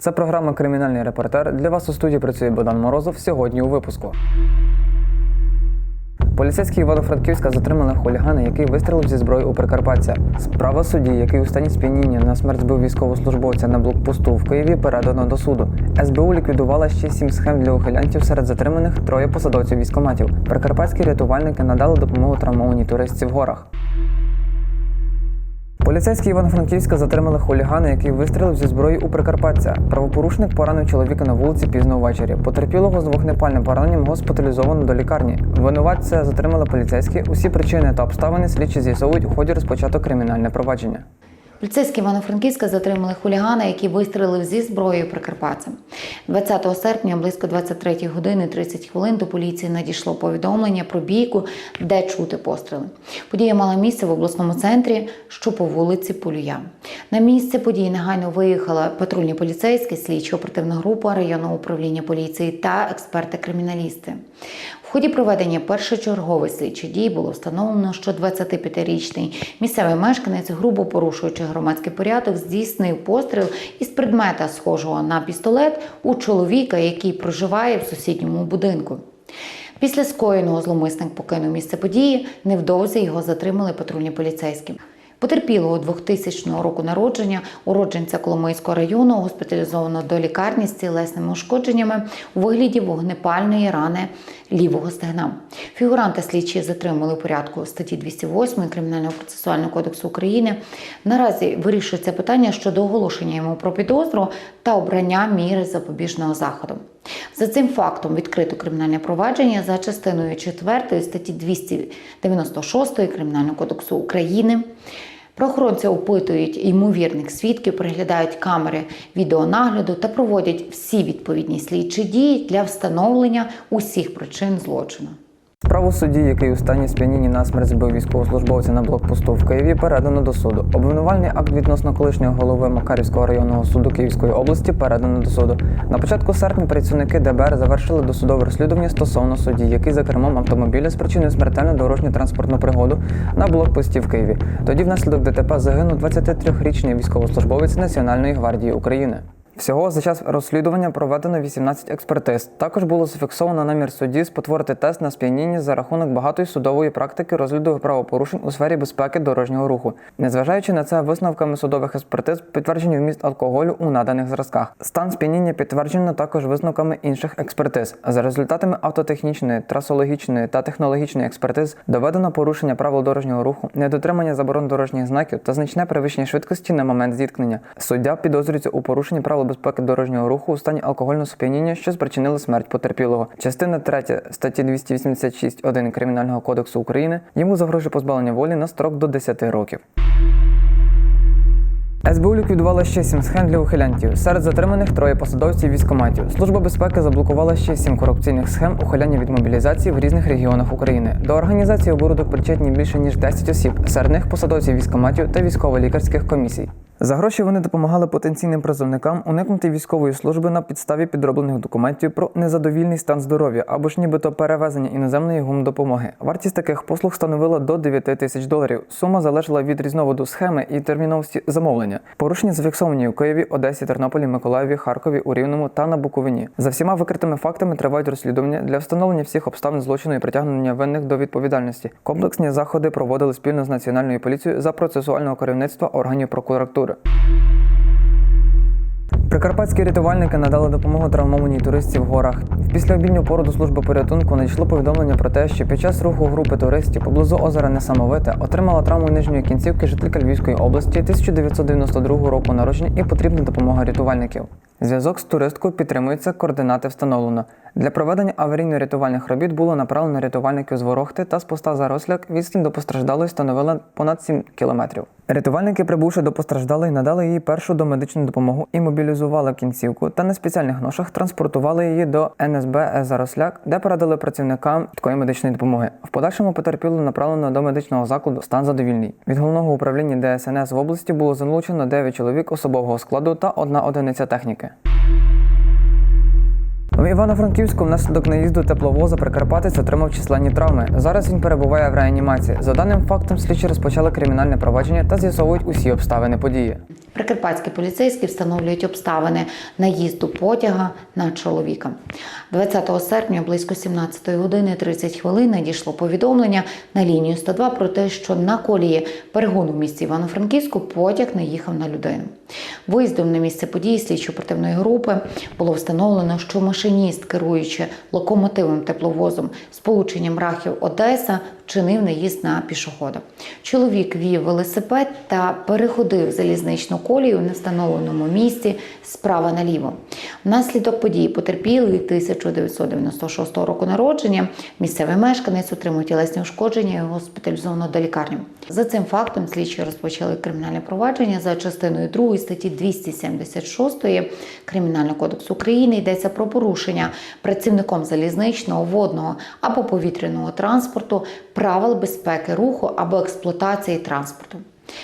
Це програма Кримінальний репортер. Для вас у студії працює Богдан Морозов. Сьогодні у випуску. Поліцейські Івано-Франківська затримали хулігана, який вистрілив зі зброї у Прикарпаття. Справа судді, який у стані сп'яніння на смерть збив військовослужбовця на блокпосту в Києві, передано до суду. СБУ ліквідувала ще сім схем для ухилянтів серед затриманих троє посадовців військоматів. Прикарпатські рятувальники надали допомогу травмованій туристці в горах. Поліцейські Івано-Франківська затримали хулігана, який вистрілив зі зброї у Прикарпаття. Правопорушник поранив чоловіка на вулиці пізно ввечері. Потерпілого з вогнепальним пораненням госпіталізовано до лікарні. Винуватця затримали поліцейські. Усі причини та обставини слідчі з'ясовують у ході розпочато кримінальне провадження. Поліцейські Івано-Франківська затримали хулігана, який вистрелив зі зброєю прикарпатцем. 20 серпня близько 23 години 30 хвилин до поліції надійшло повідомлення про бійку, де чути постріли. Подія мала місце в обласному центрі, що по вулиці Полюя. На місце події негайно виїхала патрульні поліцейські, слідчо оперативна група районного управління поліції та експерти-криміналісти. В ході проведення першочергових слідчих дій було встановлено, що 25-річний місцевий мешканець, грубо порушуючи громадський порядок, здійснив постріл із предмета, схожого на пістолет, у чоловіка, який проживає в сусідньому будинку. Після скоєного зломисник покинув місце події. Невдовзі його затримали патрульні поліцейські. Потерпілого 2000 року народження, уродженця Коломийського району, госпіталізовано до лікарні з тілесними ушкодженнями у вигляді вогнепальної рани лівого стегна. Фігуранта слідчі затримали у порядку статті 208 Кримінального процесуального кодексу України. Наразі вирішується питання щодо оголошення йому про підозру та обрання міри запобіжного заходу. За цим фактом відкрито кримінальне провадження за частиною 4 статті 296 Кримінального кодексу України. Прохоронці опитують ймовірних свідків, переглядають камери відеонагляду та проводять всі відповідні слідчі дії для встановлення усіх причин злочину. Справу судді, який у стані сп'яніння на смерть збив військовослужбовця на блокпосту в Києві, передано до суду. Обвинувальний акт відносно колишнього голови Макарівського районного суду Київської області передано до суду. На початку серпня працівники ДБР завершили досудове розслідування стосовно судді, який за кермом автомобіля спричинив смертельну дорожньо-транспортну пригоду на блокпості в Києві. Тоді внаслідок ДТП загинув 23-річний військовослужбовець Національної гвардії України. Всього за час розслідування проведено 18 експертиз. Також було зафіксовано намір судді спотворити тест на сп'яніння за рахунок багатої судової практики розгляду правопорушень у сфері безпеки дорожнього руху. Незважаючи на це, висновками судових експертиз підтверджені вміст алкоголю у наданих зразках. Стан сп'яніння підтверджено також висновками інших експертиз. За результатами автотехнічної, трасологічної та технологічної експертиз доведено порушення правил дорожнього руху, недотримання заборон дорожніх знаків та значне перевищення швидкості на момент зіткнення. Суддя підозрюється у порушенні правил безпеки дорожнього руху у стані алкогольного сп'яніння, що спричинили смерть потерпілого. Частина 3 статті 286.1 Кримінального кодексу України йому загрожує позбавлення волі на строк до 10 років. СБУ ліквідувала ще сім схем для ухилянтів. Серед затриманих троє посадовців військоматів. Служба безпеки заблокувала ще сім корупційних схем ухиляння від мобілізації в різних регіонах України. До організації оборудок причетні більше ніж 10 осіб. Серед них посадовці військоматів та військово-лікарських комісій. За гроші вони допомагали потенційним призовникам уникнути військової служби на підставі підроблених документів про незадовільний стан здоров'я або ж нібито перевезення іноземної гумдопомоги. Вартість таких послуг становила до 9 тисяч доларів. Сума залежала від різновиду схеми і терміновості замовлення. Порушення зафіксовані у Києві, Одесі, Тернополі, Миколаєві, Харкові, у Рівному та на Буковині. За всіма викритими фактами тривають розслідування для встановлення всіх обставин злочину і притягнення винних до відповідальності. Комплексні заходи проводили спільно з національною поліцією за процесуального керівництва органів прокуратури. Прикарпатські рятувальники надали допомогу травмованій туристці в горах. В післяобідню пору до служби порятунку надійшло повідомлення про те, що під час руху групи туристів поблизу озера Несамовите отримала травму нижньої кінцівки жителька Львівської області 1992 року народження і потрібна допомога рятувальників. Зв'язок з туристкою підтримується, координати встановлено. Для проведення аварійно-рятувальних робіт було направлено рятувальників з Ворохти та з поста Заросляк. Відстань до постраждалої становила понад 7 кілометрів. Рятувальники, прибувши до постраждалої, надали їй першу домедичну допомогу і мобілізували кінцівку та на спеціальних ношах транспортували її до НСБ Заросляк, де передали працівникам такої медичної допомоги. В подальшому потерпілу направлено до медичного закладу стан задовільний. Від головного управління ДСНС в області було залучено 9 чоловік особового складу та одна одиниця техніки. В Івано-Франківську внаслідок наїзду тепловоза Прикарпатець отримав численні травми. Зараз він перебуває в реанімації. За даним фактом, слідчі розпочали кримінальне провадження та з'ясовують усі обставини події. Прикарпатські поліцейські встановлюють обставини наїзду потяга на чоловіка. 20 серпня близько 17 години 30 хвилин надійшло повідомлення на лінію 102 про те, що на колії перегону в місті Івано-Франківську потяг не їхав на людину. Виїздом на місце події слідчо-оперативної групи було встановлено, що машиніст, керуючи локомотивом тепловозом з полученням Рахів Одеса, вчинив наїзд на пішохода. Чоловік вів велосипед та переходив залізничну колію в невстановленому місці справа наліво. Внаслідок події потерпілий 1996 року народження. Місцевий мешканець отримав тілесні ушкодження і госпіталізовано до лікарні. За цим фактом слідчі розпочали кримінальне провадження за частиною 2 статті 276 Кримінального кодексу України йдеться про порушення працівником залізничного, водного або повітряного транспорту правил безпеки руху або експлуатації транспорту.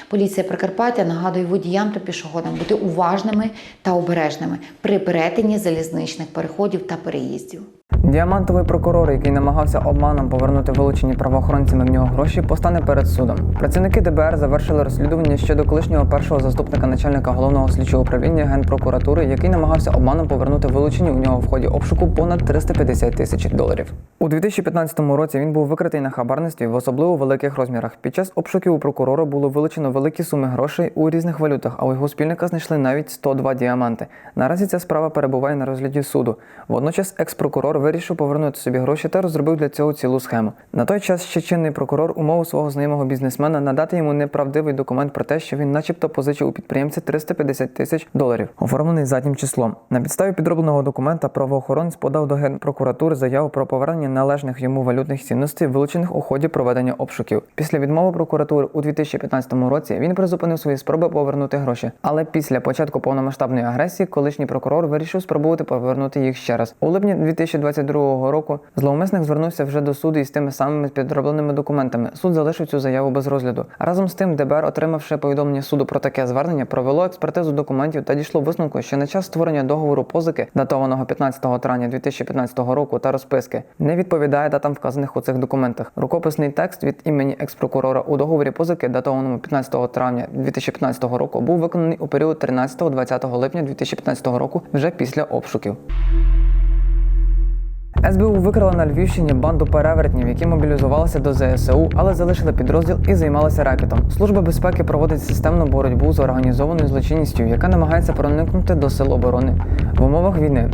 Поліція Прикарпаття нагадує водіям та пішоходам бути уважними та обережними при перетині залізничних переходів та переїздів. Діамантовий прокурор, який намагався обманом повернути вилучені правоохоронцями в нього гроші, постане перед судом. Працівники ДБР завершили розслідування щодо колишнього першого заступника начальника головного слідчого управління генпрокуратури, який намагався обманом повернути вилучені у нього в ході обшуку понад 350 тисяч доларів. У 2015 році він був викритий на хабарництві в особливо великих розмірах. Під час обшуків у прокурора було вилучено великі суми грошей у різних валютах, а у його спільника знайшли навіть 102 діаманти. Наразі ця справа перебуває на розгляді суду. Водночас екс-прокурор вирішив повернути собі гроші та розробив для цього цілу схему. На той час ще чинний прокурор умовив свого знайомого бізнесмена надати йому неправдивий документ про те, що він, начебто, позичив у підприємця 350 тисяч доларів, оформлений заднім числом. На підставі підробленого документа правоохоронець подав до генпрокуратури заяву про повернення належних йому валютних цінностей, вилучених у ході проведення обшуків. Після відмови прокуратури у 2015 році він призупинив свої спроби повернути гроші. Але після початку повномасштабної агресії колишній прокурор вирішив спробувати повернути їх ще раз. У липні 2022 року зловмисник звернувся вже до суду із тими самими підробленими документами. Суд залишив цю заяву без розгляду. Разом з тим, ДБР, отримавши повідомлення суду про таке звернення, провело експертизу документів та дійшло висновку, що на час створення договору позики, датованого 15 травня 2015 року, та розписки не відповідає датам вказаних у цих документах. Рукописний текст від імені експрокурора у договорі позики, датованому 15 травня 2015 року, був виконаний у період 13-20 липня 2015 року вже після обшуків. СБУ викрила на Львівщині банду перевертнів, які мобілізувалися до ЗСУ, але залишили підрозділ і займалися рекетом. Служба безпеки проводить системну боротьбу з організованою злочинністю, яка намагається проникнути до сил оборони в умовах війни.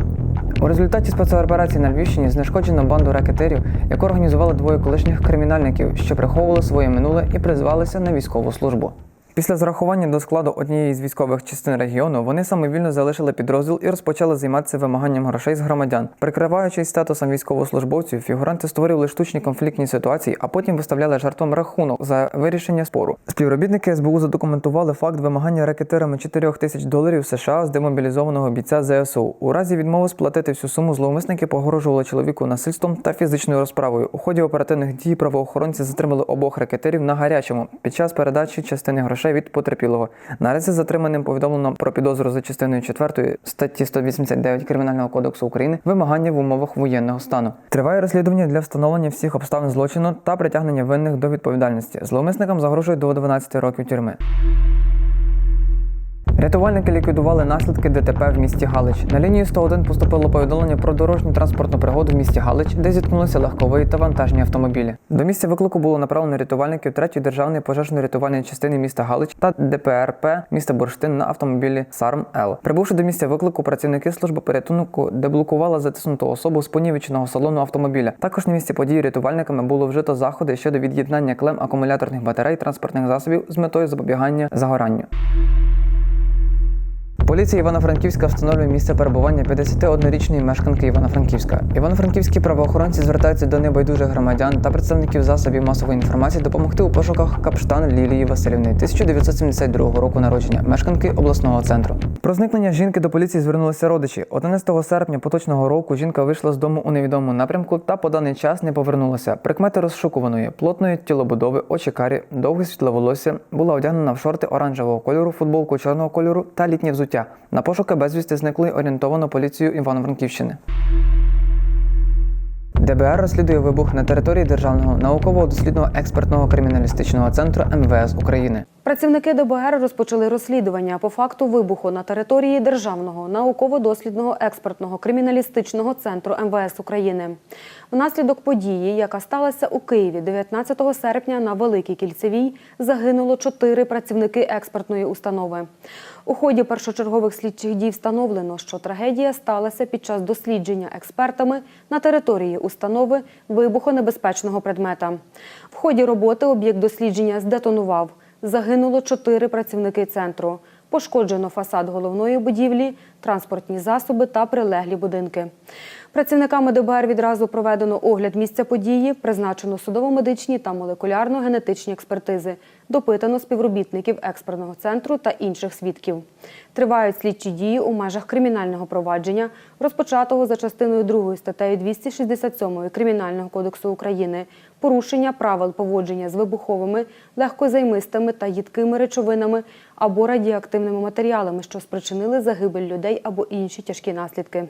У результаті спецоперації на Львівщині знешкоджено банду ракетерів, яку організували двоє колишніх кримінальників, що приховували своє минуле і призвалися на військову службу. Після зарахування до складу однієї з військових частин регіону вони самовільно залишили підрозділ і розпочали займатися вимаганням грошей з громадян. Прикриваючись статусом військовослужбовців, фігуранти створювали штучні конфліктні ситуації, а потім виставляли жертвам рахунок за вирішення спору. Співробітники СБУ задокументували факт вимагання ракетирами 4 тисяч доларів США з демобілізованого бійця ЗСУ. У разі відмови сплатити всю суму зловмисники погрожували чоловіку насильством та фізичною розправою. У ході оперативних дій правоохоронці затримали обох ракетерів на гарячому під час передачі частини грошей від потерпілого. Наразі затриманим повідомлено про підозру за частиною 4 статті 189 Кримінального кодексу України вимагання в умовах воєнного стану. Триває розслідування для встановлення всіх обставин злочину та притягнення винних до відповідальності. Зловмисникам загрожує до 12 років тюрми. Рятувальники ліквідували наслідки ДТП в місті Галич. На лінію 101 поступило повідомлення про дорожню транспортну пригоду в місті Галич, де зіткнулися легковий та вантажні автомобілі. До місця виклику було направлено рятувальників 3-ї державної пожежно-рятувальної частини міста Галич та ДПРП міста Бурштин на автомобілі Сарм Л. Прибувши до місця виклику, працівники служби порятунку деблокували затиснуту особу з понівеченого салону автомобіля. Також на місці події рятувальниками було вжито заходи щодо від'єднання клем акумуляторних батарей транспортних засобів з метою запобігання загоранню. Поліція Івано-Франківська встановлює місце перебування 51-річної мешканки Івано-Франківська. Івано-франківські правоохоронці звертаються до небайдужих громадян та представників засобів масової інформації допомогти у пошуках Капштан Лілії Васильівни 1992 року народження, мешканки обласного центру. Про зникнення жінки до поліції звернулися родичі. 11 серпня поточного року жінка вийшла з дому у невідомому напрямку та по даний час не повернулася. Прикмети розшукуваної, плотної тілобудови, очі карі, довге світле волосся, була одягнена в шорти оранжевого кольору, футболку чорного кольору та літнє взуття. На пошуки безвісти зникли орієнтовано поліцію Івано-Франківщини. ДБР розслідує вибух на території Державного науково-дослідного експертного криміналістичного центру МВС України. Працівники ДБР розпочали розслідування по факту вибуху на території Державного науково-дослідного експертного криміналістичного центру МВС України. Внаслідок події, яка сталася у Києві 19 серпня на Великій Кільцевій, загинуло чотири працівники експертної установи. У ході першочергових слідчих дій встановлено, що трагедія сталася під час дослідження експертами на території установи вибухонебезпечного предмета. В ході роботи об'єкт дослідження здетонував. Загинуло чотири працівники центру. Пошкоджено фасад головної будівлі, транспортні засоби та прилеглі будинки. Працівниками ДБР відразу проведено огляд місця події, призначено судово-медичні та молекулярно-генетичні експертизи, допитано співробітників експертного центру та інших свідків. Тривають слідчі дії у межах кримінального провадження, розпочатого за частиною 2 статтею 267 Кримінального кодексу України, порушення правил поводження з вибуховими, легкозаймистими та їдкими речовинами або радіоактивними матеріалами, що спричинили загибель людей або інші тяжкі наслідки.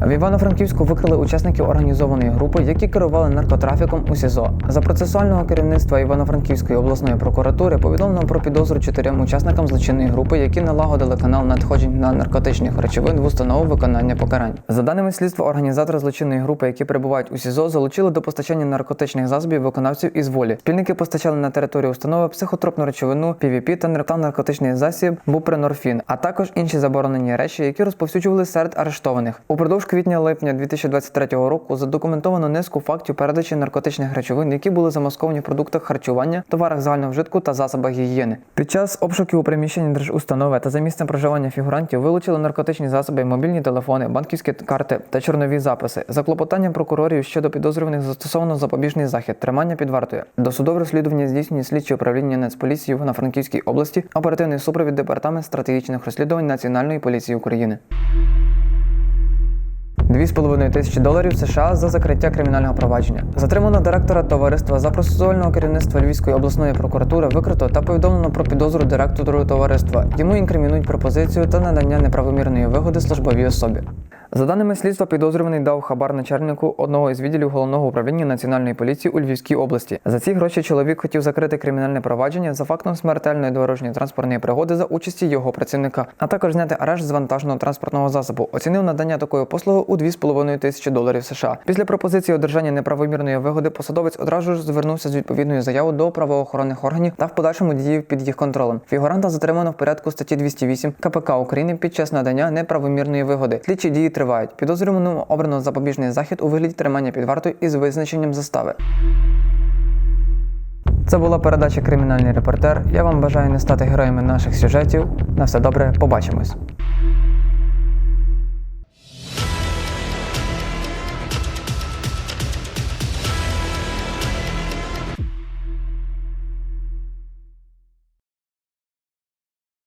В Івано-Франківську викрили учасників організованої групи, які керували наркотрафіком у СІЗО. За процесуального керівництва Івано-Франківської обласної прокуратури повідомлено про підозру чотирьом учасникам злочинної групи, які налагодили канал надходжень на наркотичних речовин в установу виконання покарань. За даними слідства, організатори злочинної групи, які перебувають у СІЗО, залучили до постачання наркотичних засобів виконавців із волі. Спільники постачали на територію установи психотропну речовину, ПВП та нар- та наркотичний засіб бупренорфін, а також інші заборонені речі, які розповсюджували серед арештованих. Упродовж квітня-липня 2023 року задокументовано низку фактів передачі наркотичних речовин, які були замасковані в продуктах харчування, товарах загального вжитку та засобах гігієни. Під час обшуків у приміщенні держустанови та за місцем проживання фігурантів вилучили наркотичні засоби, мобільні телефони, банківські карти та чорнові записи. За клопотанням прокурорів щодо підозрюваних застосовано запобіжний захід, тримання під вартою. Досудове розслідування здійснює слідчі управління Нацполіції на Франківській області, оперативний супровід департамент стратегічних розслідувань Національної поліції України. 2,5 тисячі доларів США за закриття кримінального провадження. Затримано директора товариства за процесуального керівництва Львівської обласної прокуратури викрито та повідомлено про підозру директору товариства. Йому інкримінують пропозицію та надання неправомірної вигоди службовій особі. За даними слідства, підозрюваний дав хабар начальнику одного із відділів головного управління національної поліції у Львівській області. За ці гроші чоловік хотів закрити кримінальне провадження за фактом смертельної дорожньої транспортної пригоди за участі його працівника, а також зняти арешт з вантажного транспортного засобу. Оцінив надання такої послуги у 2,5 тисячі доларів США. Після пропозиції одержання неправомірної вигоди посадовець одразу ж звернувся з відповідною заявою до правоохоронних органів та в подальшому діяв під їх контролем. Фігуранта затримано в порядку статті 208 КПК України під час надання неправомірної вигоди. Слідчі дії тривають. Підозрюваному обрано запобіжний захід у вигляді тримання під вартою із визначенням застави. Це була передача Кримінальний репортер. Я вам бажаю не стати героями наших сюжетів. На все добре, побачимось.